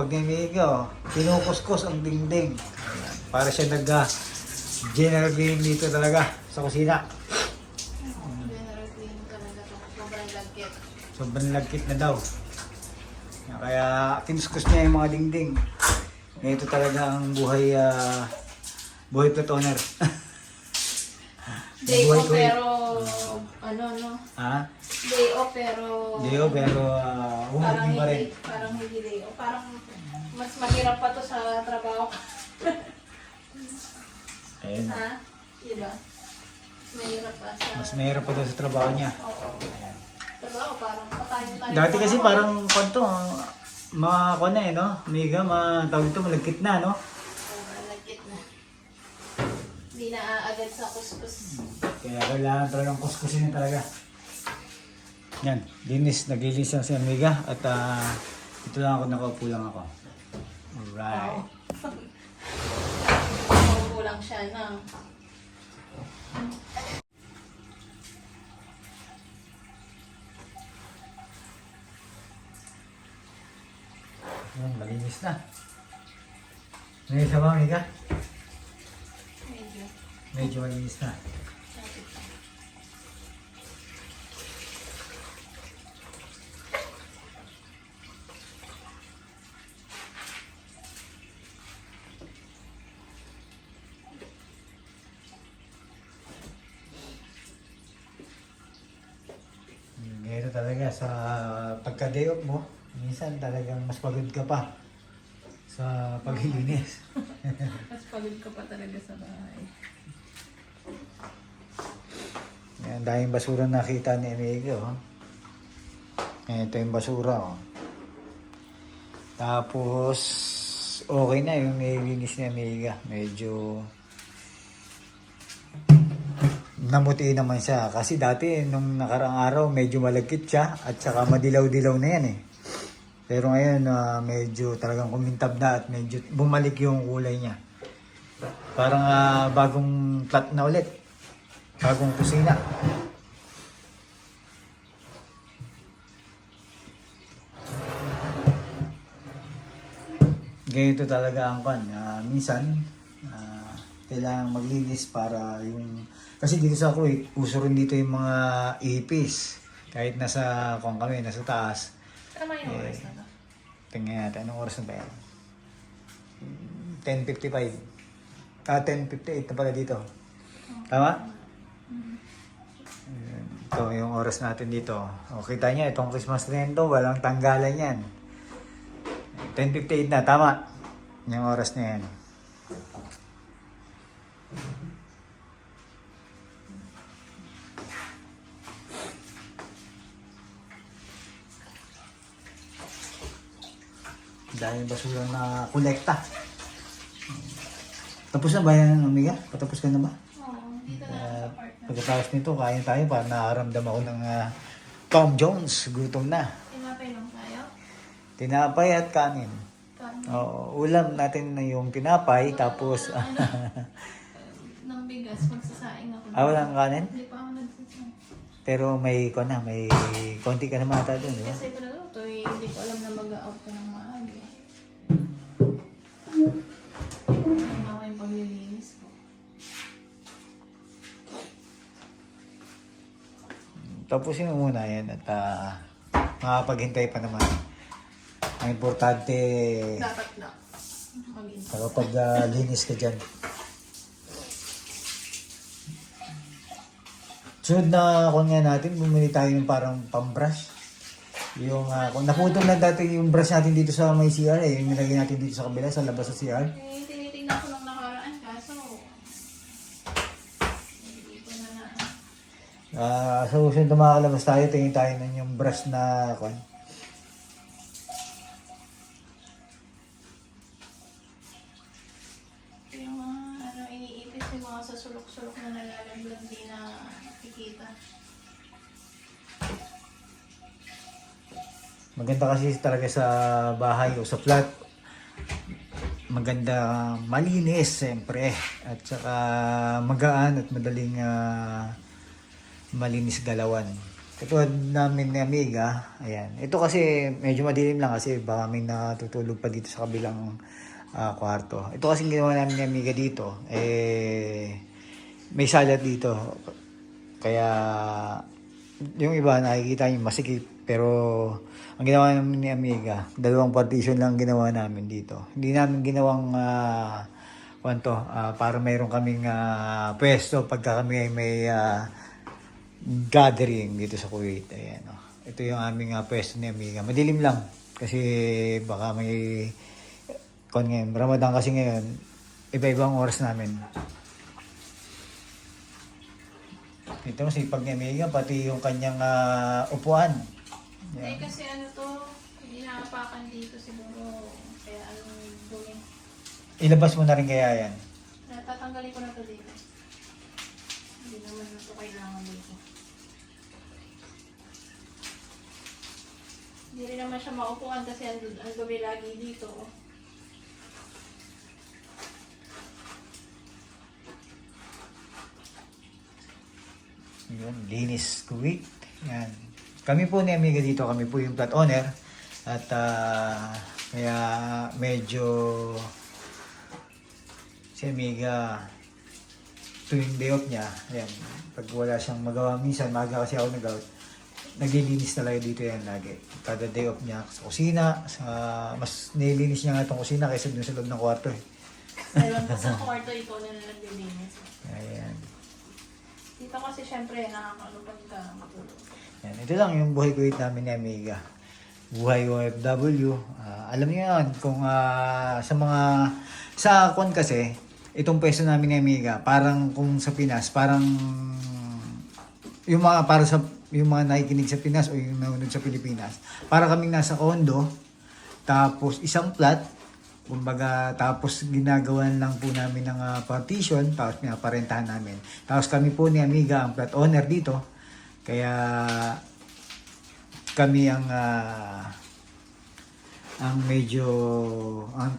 Amiga. Ayan, ang dingding. Ayan. Para siya nag ah, general cleaning dito talaga sa kusina. General cleaning talaga to. Sobrang lagkit. Sobrang lagkit na daw. Kaya kinuskus niya yung mga dingding. Ito talaga ang buhay ah, buhay platoner. Off ko eh. pero ano no? ha? Pero Dio, pero uh, parang umuwi pa rin. hindi, parang hindi day off. Parang mas mahirap pa to sa trabaho. Ayun. ha? Diba? Mahirap pa sa Mas mahirap pa daw sa trabaho niya. Oo. Trabaho parang patayin tayo. Dati kasi parang kwanto, mga kwan na eh, no? Miga, mga tawag ito, malagkit na, no? Sobrang lagkit na. Hindi na aagad sa kuskus. Kaya kailangan talagang kuskusin na talaga. Yan, linis, naglilis lang si Amiga at ah, ito lang ako, nakaupo lang ako. Alright. Maupo lang siya na. Yan, malinis na. Malinis na ba, Amiga? Medyo. Medyo malinis na. Sa pagka-day off mo, minsan talagang mas pagod ka pa sa paglilinis. Mas pagod ka pa talaga sa bahay. Yan, dahil basura nakita ni Amiga, oh. Ito yung basura, oh. Tapos, okay na yung nilinis ni Amiga. Medyo namuti naman siya. Kasi dati, nung nakarang araw, medyo malagkit siya at saka madilaw-dilaw na yan eh. Pero ngayon, ah, medyo talagang kumintab na at medyo bumalik yung kulay niya. Parang ah, bagong plat na ulit. Bagong kusina. Ganito talaga ang kan. Ah, minsan, ah, kailangan maglinis para yung... Kasi dito sa Kuwait, uso rin dito yung mga ipis. Kahit nasa, kung kami, nasa taas. Tama yung Eh, oras na to. Tingnan natin, anong oras na ba yan? Hmm, 10.55. Ah, 10.58 na pala dito. Tama? Ayan, Ito yung oras natin dito. O, kita niya, itong Christmas tree to, walang tanggalan yan. 10.58 na, tama. Yung oras na yan. Dahil basura na kolekta. Tapos na ba yan, Amiga? Patapos ka na ba? Oo, dito na Uh, na. pagkatapos nito, kain tayo para nakaramdam ako ng ah, Tom Jones. Gutom na. Tinapay lang tayo. Tinapay at kanin. Kanin. Oo, ulam natin na yung tinapay, tapos... Ng bigas, magsasaing ako. ah, walang kanin? Hindi pa ako nagsasaing. Pero may, ko na, may konti ka naman ata dun, di ba? Kasi ito, eh, hindi ko alam na mag-out ka ng ako yung paglilinis ko. Tapusin mo muna yan at ah, makapaghintay pa naman. Ang importante, Dapat na. Mag-in. kapag ah, linis ka dyan. Sunod na kung nga natin, bumili tayo ng parang pambrush. Yung, ah, kung naputol na dati yung brush natin dito sa may CR, eh, yung nilagay natin dito sa kabila, sa labas sa CR. Eh, tinitingnan ko nung nakaraan, kaso hindi ko na na. Ah, sa susunod na makakalabas tayo, tingin tayo ng yung brush na, kwan, Maganda kasi talaga sa bahay o sa flat. Maganda malinis siyempre at saka magaan at madaling ah, malinis galawan. Katulad namin ni Amiga, ayan. Ito kasi medyo madilim lang kasi baka may natutulog pa dito sa kabilang ah, kwarto. Ito kasi ginawa namin ni Amiga dito, eh, may salat dito. Kaya, yung iba nakikita nyo masikip. Pero, ang ginawa namin ni Amiga, dalawang partition lang ginawa namin dito. Hindi namin ginawang ah, kwanto, ah, para mayroon kaming ah, pwesto pagka kami ay may ah, gathering dito sa Kuwait. Ayan, oh. Ito yung aming uh, pwesto ni Amiga. Madilim lang kasi baka may kon ngayon, Ramadan kasi ngayon, iba-ibang oras namin. Ito mo, sipag ni Amiga, pati yung kanyang ah, upuan. Eh Yan. kasi ano to, hindi nakapakan dito siguro. Kaya anong dumi. Ilabas mo na rin kaya yan. Natatanggalin ko na to dito. Hindi naman na to kailangan dito. Hindi rin naman siya maupuan kasi ang, ang dumi lagi dito. oh. Yun, linis Kuwait. Yan. Kami po ni Amiga dito, kami po yung plat owner. At ah, kaya medyo si Amiga tuwing day off niya, ayan, pag wala siyang magawa minsan, maga kasi ako nag-out, naglilinis talaga dito yan lagi. Kada day off niya sa kusina, sa, mas nililinis niya nga itong kusina kaysa dun sa loob ng kwarto eh. Dahil sa kwarto, ikaw na lang naglilinis. Ayan. Dito kasi syempre nakakaano pag ka matulog. Yan, ito lang yung buhay kuwait namin ni Amiga. Buhay OFW. Ah, alam niyo yan, kung ah, sa mga, sa kon kasi, itong pwesto namin ni Amiga, parang kung sa Pinas, parang yung mga para sa yung mga nakikinig sa Pinas o yung nanonood sa Pilipinas, para kaming nasa condo, tapos isang flat, kumbaga tapos ginagawan lang po namin ng ah, partition, tapos pinaparentahan namin. Tapos kami po ni Amiga ang flat owner dito, kaya kami ang ah, ang medyo ang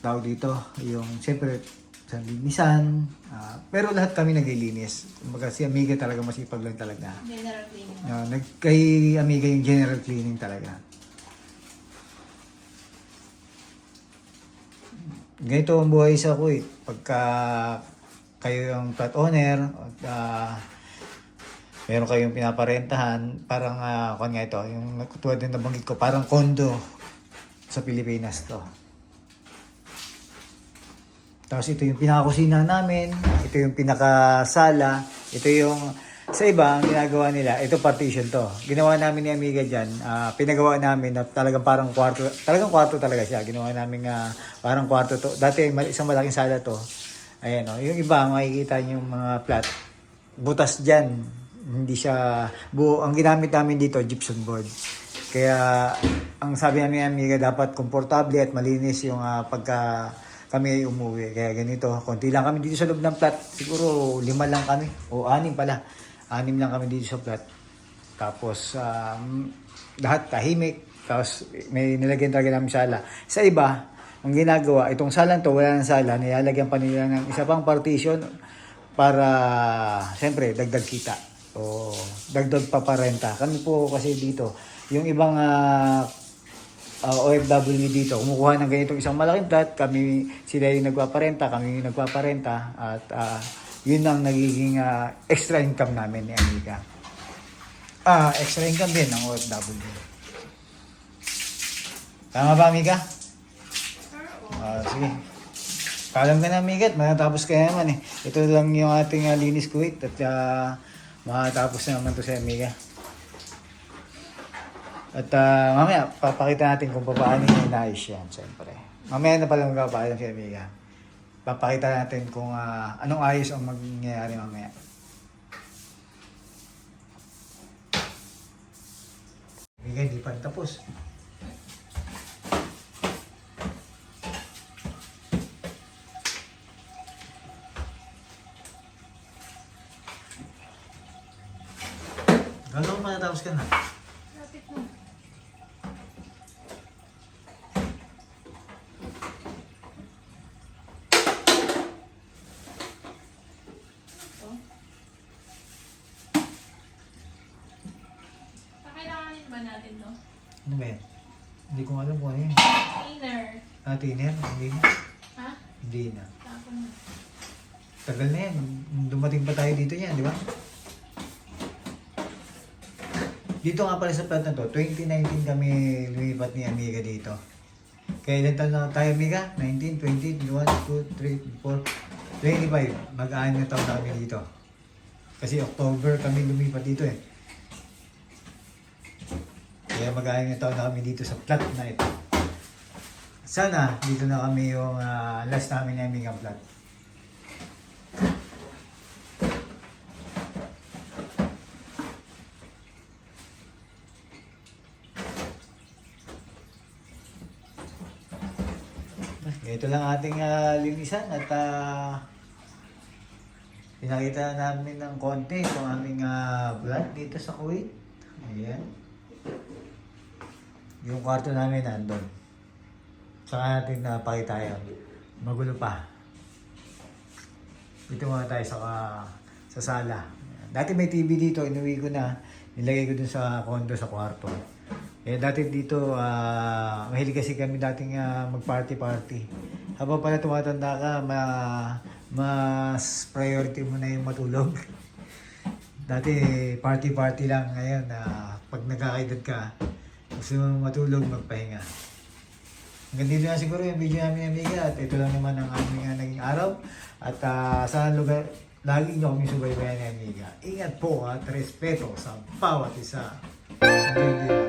tawag dito yung siyempre sa linisan ah, pero lahat kami naglilinis. Kumbaga si Amiga talaga masipag lang talaga. General cleaning. uh, nag kay Amiga yung general cleaning talaga. Ganito ang buhay sa Kuwait pagka kayo yung flat owner at ah, meron kayong pinaparentahan parang uh, nga ito yung tulad din nabanggit ko parang condo sa Pilipinas to. Tapos ito yung pinakakusina namin ito yung pinakasala ito yung sa iba ang ginagawa nila ito partition to. Ginawa namin ni Amiga dyan ah, pinagawa namin na talagang parang kwarto talagang kwarto talaga siya. Ginawa namin nga parang kwarto to. Dati isang malaking sala to. Ayan o yung iba makikita niyo yung mga flat butas dyan hindi siya buo. Ang ginamit namin dito gypsum board. Kaya ang sabi namin amiga dapat komportable at malinis yung ah, pagka kami ay umuwi. Kaya ganito konti lang kami dito sa loob ng flat. Siguro lima lang kami. O anim pala. Anim lang kami dito sa flat. Tapos um, lahat tahimik. Tapos may nilagyan talaga namin sala. Sa iba ang ginagawa itong salan to wala nang sala. Nilalagyan pa nila ng isa pang partition para siyempre dagdag kita o dagdag paparenta kami po kasi dito yung ibang ah, ah, OFW dito kumukuha ng ganitong isang malaking flat kami sila yung nagpaparenta kami yung nagpaparenta at ah, yun ang nagiging ah, extra income namin ni Amiga ah extra income din ng OFW tama ba Amiga? Ah, sige. Paalam ka na, Migat. Matatapos ka naman eh. Ito lang yung ating uh, linis kuwait at uh, makatapos na naman to sa Amiga. At ah, mamaya, papakita natin kung paano yung inayos yan, siyempre. Mamaya na pala magpapaalam si Amiga. Papakita natin kung ah, anong ayos ang mangyayari mamaya. Amiga, hindi pa tapos. Gano'n pa natapos ka na? Lapit mo. Ito. ba natin to? Ano ba yan? Hindi ko alam kung ano yun. Inner. Ah, tiner? Hindi na. Ha? Hindi na. Tapon na. Tagal na yan. Dumating pa tayo dito yan, di ba? Dito nga pala sa plat na to, 2019 kami lumipat ni Amiga dito. Kaya ilan taon na tayo, Amiga? 19, 20, 1, 2, 3, 4, 25. Mag-aano na taon na kami dito. Kasi October kami lumipat dito eh. Kaya mag-aano na taon na kami dito sa plat na ito. Sana dito na kami yung ah, last namin ni Amiga plat. Ito lang ating ah, linisan at ah, pinakita namin ng konti itong aming uh, vlog dito sa Kuwait. Ayan. Yung kwarto namin nandun. Saka natin napakita yan. Magulo pa. Dito muna tayo sa, sa sala. Dati may TV dito, inuwi ko na. Nilagay ko dun sa kondo sa kwarto. Eh dati dito, ah mahilig kasi kami dating ah, mag-party-party. Habang pala tumatanda ka, ma, mas priority mo na yung matulog. Dati party-party lang. Ngayon, ah pag nagkakaedad ka, gusto mo matulog, magpahinga. Hanggang dito na siguro yung video namin amiga at ito lang naman ang aming ah, naging araw. At ah, sa lugar, lagi nyo kami subaybayan amiga. Ingat po at respeto sa bawat isa. Enjoy the